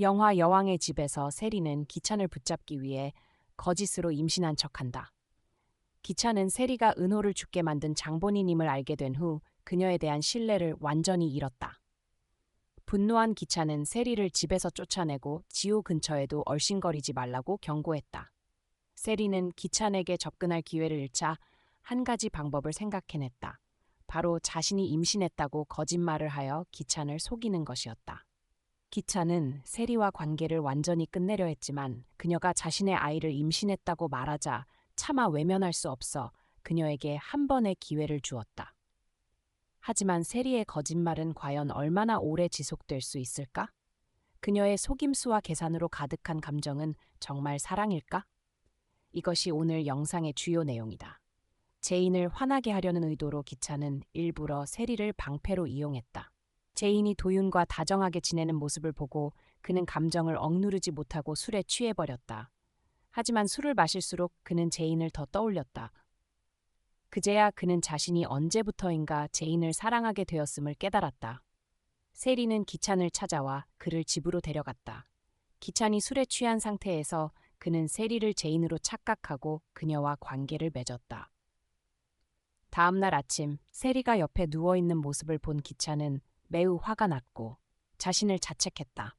영화 여왕의 집에서 세리는 기찬을 붙잡기 위해 거짓으로 임신한 척한다. 기찬은 세리가 은호를 죽게 만든 장본인임을 알게 된 후 그녀에 대한 신뢰를 완전히 잃었다. 분노한 기찬은 세리를 집에서 쫓아내고 지호 근처에도 얼씬거리지 말라고 경고했다. 세리는 기찬에게 접근할 기회를 잃자 한 가지 방법을 생각해냈다. 바로 자신이 임신했다고 거짓말을 하여 기찬을 속이는 것이었다. 기찬은 세리와 관계를 완전히 끝내려 했지만 그녀가 자신의 아이를 임신했다고 말하자 차마 외면할 수 없어 그녀에게 한 번의 기회를 주었다. 하지만 세리의 거짓말은 과연 얼마나 오래 지속될 수 있을까? 그녀의 속임수와 계산으로 가득한 감정은 정말 사랑일까? 이것이 오늘 영상의 주요 내용이다. 제인을 화나게 하려는 의도로 기차는 일부러 세리를 방패로 이용했다. 제인이 도윤과 다정하게 지내는 모습을 보고 그는 감정을 억누르지 못하고 술에 취해버렸다. 하지만 술을 마실수록 그는 제인을 더 떠올렸다. 그제야 그는 자신이 언제부터인가 제인을 사랑하게 되었음을 깨달았다. 세리는 기찬을 찾아와 그를 집으로 데려갔다. 기찬이 술에 취한 상태에서 그는 세리를 제인으로 착각하고 그녀와 관계를 맺었다. 다음 날 아침 세리가 옆에 누워있는 모습을 본 기찬은 매우 화가 났고 자신을 자책했다.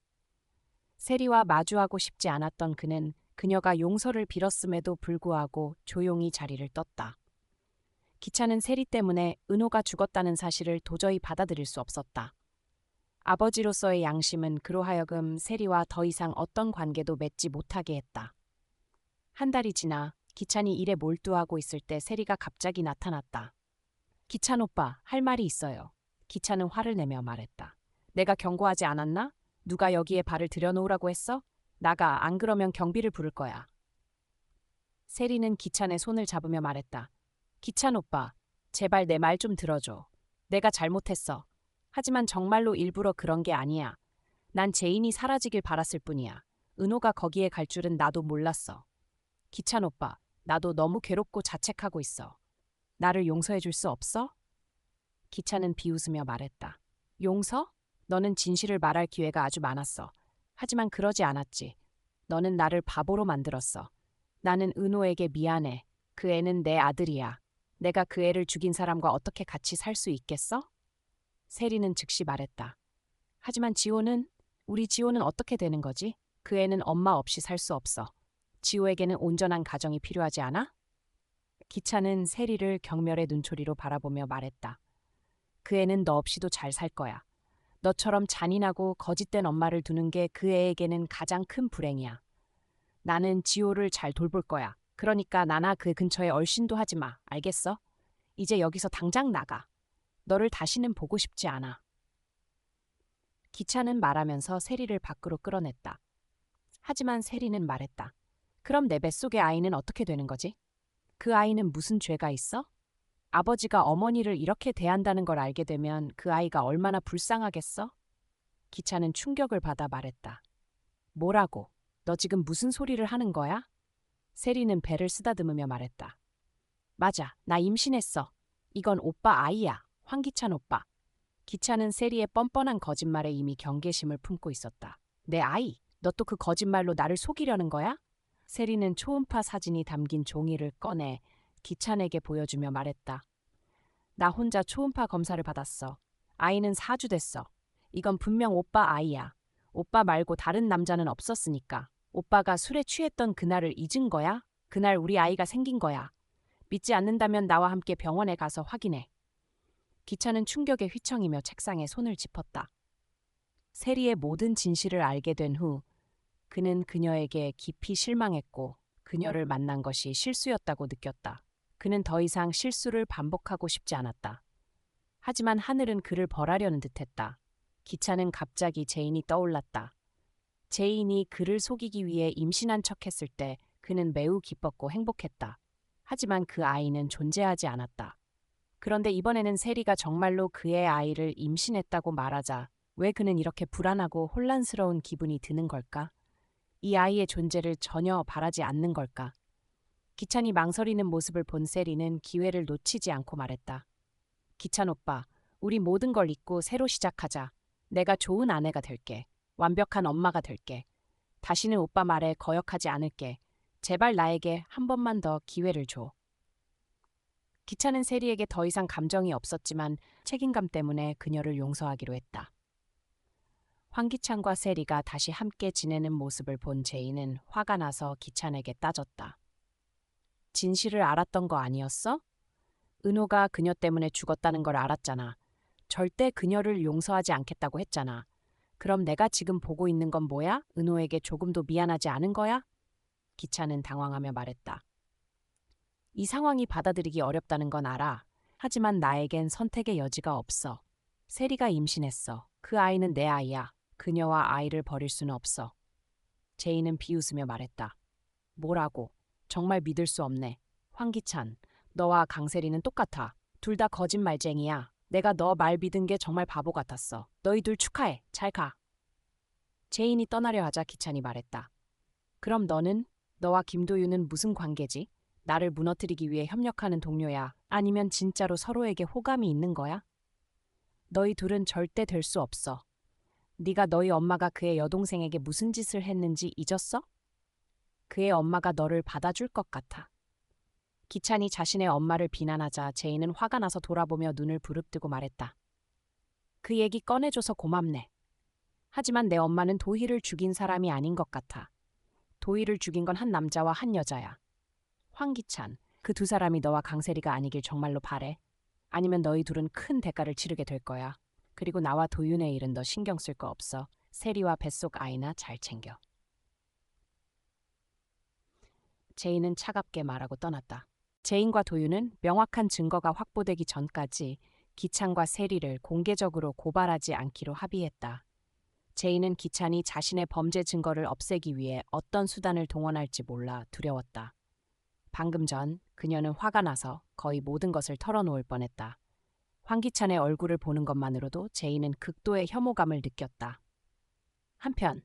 세리와 마주하고 싶지 않았던 그는 그녀가 용서를 빌었음에도 불구하고 조용히 자리를 떴다. 기차는 세리 때문에 은호가 죽었다는 사실을 도저히 받아들일 수 없었다. 아버지로서의 양심은 그로 하여금 세리와 더 이상 어떤 관계도 맺지 못하게 했다. 한 달이 지나 기찬이 일에 몰두하고 있을 때 세리가 갑자기 나타났다. 기찬 오빠, 할 말이 있어요. 기찬은 화를 내며 말했다. 내가 경고하지 않았나? 누가 여기에 발을 들여놓으라고 했어? 나가, 안 그러면 경비를 부를 거야. 세리는 기찬의 손을 잡으며 말했다. 기찬 오빠, 제발 내 말 좀 들어줘. 내가 잘못했어. 하지만 정말로 일부러 그런 게 아니야. 난 제인이 사라지길 바랐을 뿐이야. 은호가 거기에 갈 줄은 나도 몰랐어. 기찬 오빠, 나도 너무 괴롭고 자책하고 있어. 나를 용서해 줄 수 없어? 기찬은 비웃으며 말했다. 용서? 너는 진실을 말할 기회가 아주 많았어. 하지만 그러지 않았지. 너는 나를 바보로 만들었어. 나는 은호에게 미안해. 그 애는 내 아들이야. 내가 그 애를 죽인 사람과 어떻게 같이 살 수 있겠어? 세리는 즉시 말했다. 하지만 지호는 우리 지호는 어떻게 되는 거지? 그 애는 엄마 없이 살 수 없어. 지호에게는 온전한 가정이 필요하지 않아? 기차는 세리를 경멸의 눈초리로 바라보며 말했다. 그 애는 너 없이도 잘 살 거야. 너처럼 잔인하고 거짓된 엄마를 두는 게 그 애에게는 가장 큰 불행이야. 나는 지호를 잘 돌볼 거야. 그러니까 나나 그 근처에 얼씬도 하지 마. 알겠어? 이제 여기서 당장 나가. 너를 다시는 보고 싶지 않아. 기차는 말하면서 세리를 밖으로 끌어냈다. 하지만 세리는 말했다. 그럼 내 뱃속의 아이는 어떻게 되는 거지? 그 아이는 무슨 죄가 있어? 아버지가 어머니를 이렇게 대한다는 걸 알게 되면 그 아이가 얼마나 불쌍하겠어? 기차는 충격을 받아 말했다. 뭐라고? 너 지금 무슨 소리를 하는 거야? 세리는 배를 쓰다듬으며 말했다. 맞아, 나 임신했어. 이건 오빠 아이야, 황기찬 오빠. 기차는 세리의 뻔뻔한 거짓말에 이미 경계심을 품고 있었다. 내 아이, 너 또 그 거짓말로 나를 속이려는 거야? 세리는 초음파 사진이 담긴 종이를 꺼내 기찬에게 보여주며 말했다. 나 혼자 초음파 검사를 받았어. 아이는 4주 됐어. 이건 분명 오빠 아이야. 오빠 말고 다른 남자는 없었으니까. 오빠가 술에 취했던 그날을 잊은 거야? 그날 우리 아이가 생긴 거야. 믿지 않는다면 나와 함께 병원에 가서 확인해. 기차는 충격에 휘청이며 책상에 손을 짚었다. 세리의 모든 진실을 알게 된 후 그는 그녀에게 깊이 실망했고 그녀를 만난 것이 실수였다고 느꼈다. 그는 더 이상 실수를 반복하고 싶지 않았다. 하지만 하늘은 그를 벌하려는 듯했다. 기차는 갑자기 제인이 떠올랐다. 제인이 그를 속이기 위해 임신한 척했을 때 그는 매우 기뻤고 행복했다. 하지만 그 아이는 존재하지 않았다. 그런데 이번에는 세리가 정말로 그의 아이를 임신했다고 말하자 왜 그는 이렇게 불안하고 혼란스러운 기분이 드는 걸까? 이 아이의 존재를 전혀 바라지 않는 걸까? 기찬이 망설이는 모습을 본 세리는 기회를 놓치지 않고 말했다. 기찬 오빠, 우리 모든 걸 잊고 새로 시작하자. 내가 좋은 아내가 될게. 완벽한 엄마가 될게. 다시는 오빠 말에 거역하지 않을게. 제발 나에게 한 번만 더 기회를 줘. 기차는 세리에게 더 이상 감정이 없었지만 책임감 때문에 그녀를 용서하기로 했다. 황기찬과 세리가 다시 함께 지내는 모습을 본 제이는 화가 나서 기찬에게 따졌다. 진실을 알았던 거 아니었어? 은호가 그녀 때문에 죽었다는 걸 알았잖아. 절대 그녀를 용서하지 않겠다고 했잖아. 그럼 내가 지금 보고 있는 건 뭐야? 은호에게 조금도 미안하지 않은 거야? 기차는 당황하며 말했다. 이 상황이 받아들이기 어렵다는 건 알아. 하지만 나에겐 선택의 여지가 없어. 세리가 임신했어. 그 아이는 내 아이야. 그녀와 아이를 버릴 수는 없어. 제이는 비웃으며 말했다. 뭐라고? 정말 믿을 수 없네. 황기찬, 너와 강세리는 똑같아. 둘 다 거짓말쟁이야. 내가 너 말 믿은 게 정말 바보 같았어. 너희 둘 축하해. 잘 가. 제인이 떠나려 하자 기찬이 말했다. 그럼 너는? 너와 김도윤은 무슨 관계지? 나를 무너뜨리기 위해 협력하는 동료야. 아니면 진짜로 서로에게 호감이 있는 거야? 너희 둘은 절대 될 수 없어. 네가 너희 엄마가 그의 여동생에게 무슨 짓을 했는지 잊었어? 그의 엄마가 너를 받아줄 것 같아. 기찬이 자신의 엄마를 비난하자 제이는 화가 나서 돌아보며 눈을 부릅뜨고 말했다. 그 얘기 꺼내줘서 고맙네. 하지만 내 엄마는 도희를 죽인 사람이 아닌 것 같아. 도희를 죽인 건 한 남자와 한 여자야. 황기찬, 그 두 사람이 너와 강세리가 아니길 정말로 바래. 아니면 너희 둘은 큰 대가를 치르게 될 거야. 그리고 나와 도윤의 일은 너 신경 쓸 거 없어. 세리와 뱃속 아이나 잘 챙겨. 제인은 차갑게 말하고 떠났다. 제인과 도윤은 명확한 증거가 확보되기 전까지 기찬과 세리를 공개적으로 고발하지 않기로 합의했다. 제인은 기찬이 자신의 범죄 증거를 없애기 위해 어떤 수단을 동원할지 몰라 두려웠다. 방금 전 그녀는 화가 나서 거의 모든 것을 털어놓을 뻔했다. 황기찬의 얼굴을 보는 것만으로도 제인은 극도의 혐오감을 느꼈다. 한편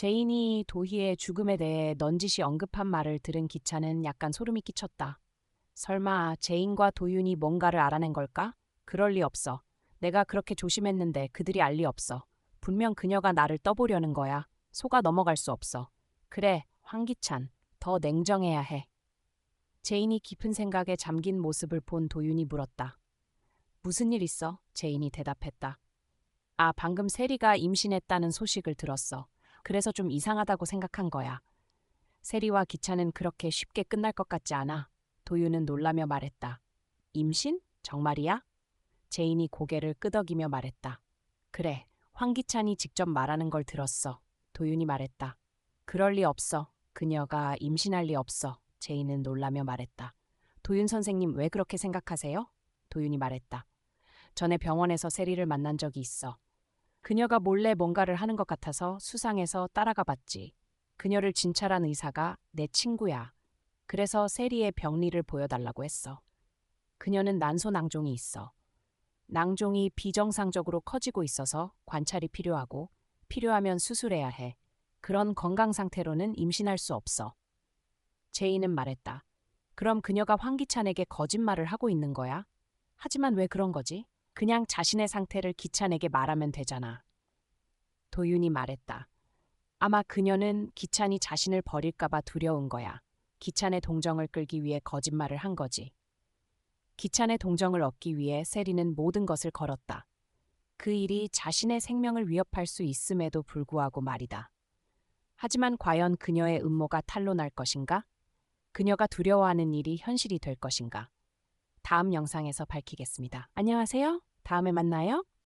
제인이 도희의 죽음에 대해 넌지시 언급한 말을 들은 기찬은 약간 소름이 끼쳤다. 설마 제인과 도윤이 뭔가를 알아낸 걸까? 그럴 리 없어. 내가 그렇게 조심했는데 그들이 알 리 없어. 분명 그녀가 나를 떠보려는 거야. 속아 넘어갈 수 없어. 그래, 황기찬. 더 냉정해야 해. 제인이 깊은 생각에 잠긴 모습을 본 도윤이 물었다. 무슨 일 있어? 제인이 대답했다. 아, 방금 세리가 임신했다는 소식을 들었어. 그래서 좀 이상하다고 생각한 거야. 세리와 기차는 그렇게 쉽게 끝날 것 같지 않아. 도윤은 놀라며 말했다. 임신? 정말이야? 제인이 고개를 끄덕이며 말했다. 그래, 황기찬이 직접 말하는 걸 들었어. 도윤이 말했다. 그럴 리 없어. 그녀가 임신할 리 없어. 제인은 놀라며 말했다. 도윤 선생님 왜 그렇게 생각하세요? 도윤이 말했다. 전에 병원에서 세리를 만난 적이 있어. 그녀가 몰래 뭔가를 하는 것 같아서 수상해서 따라가 봤지. 그녀를 진찰한 의사가 내 친구야. 그래서 세리의 병리를 보여달라고 했어. 그녀는 난소낭종이 있어. 낭종이 비정상적으로 커지고 있어서 관찰이 필요하고 필요하면 수술해야 해. 그런 건강 상태로는 임신할 수 없어. 제이는 말했다. 그럼 그녀가 황기찬에게 거짓말을 하고 있는 거야? 하지만 왜 그런 거지? 그냥 자신의 상태를 기찬에게 말하면 되잖아. 도윤이 말했다. 아마 그녀는 기찬이 자신을 버릴까봐 두려운 거야. 기찬의 동정을 끌기 위해 거짓말을 한 거지. 기찬의 동정을 얻기 위해 세리는 모든 것을 걸었다. 그 일이 자신의 생명을 위협할 수 있음에도 불구하고 말이다. 하지만 과연 그녀의 음모가 탄로날 것인가? 그녀가 두려워하는 일이 현실이 될 것인가? 다음 영상에서 밝히겠습니다. 안녕하세요. 다음에 만나요.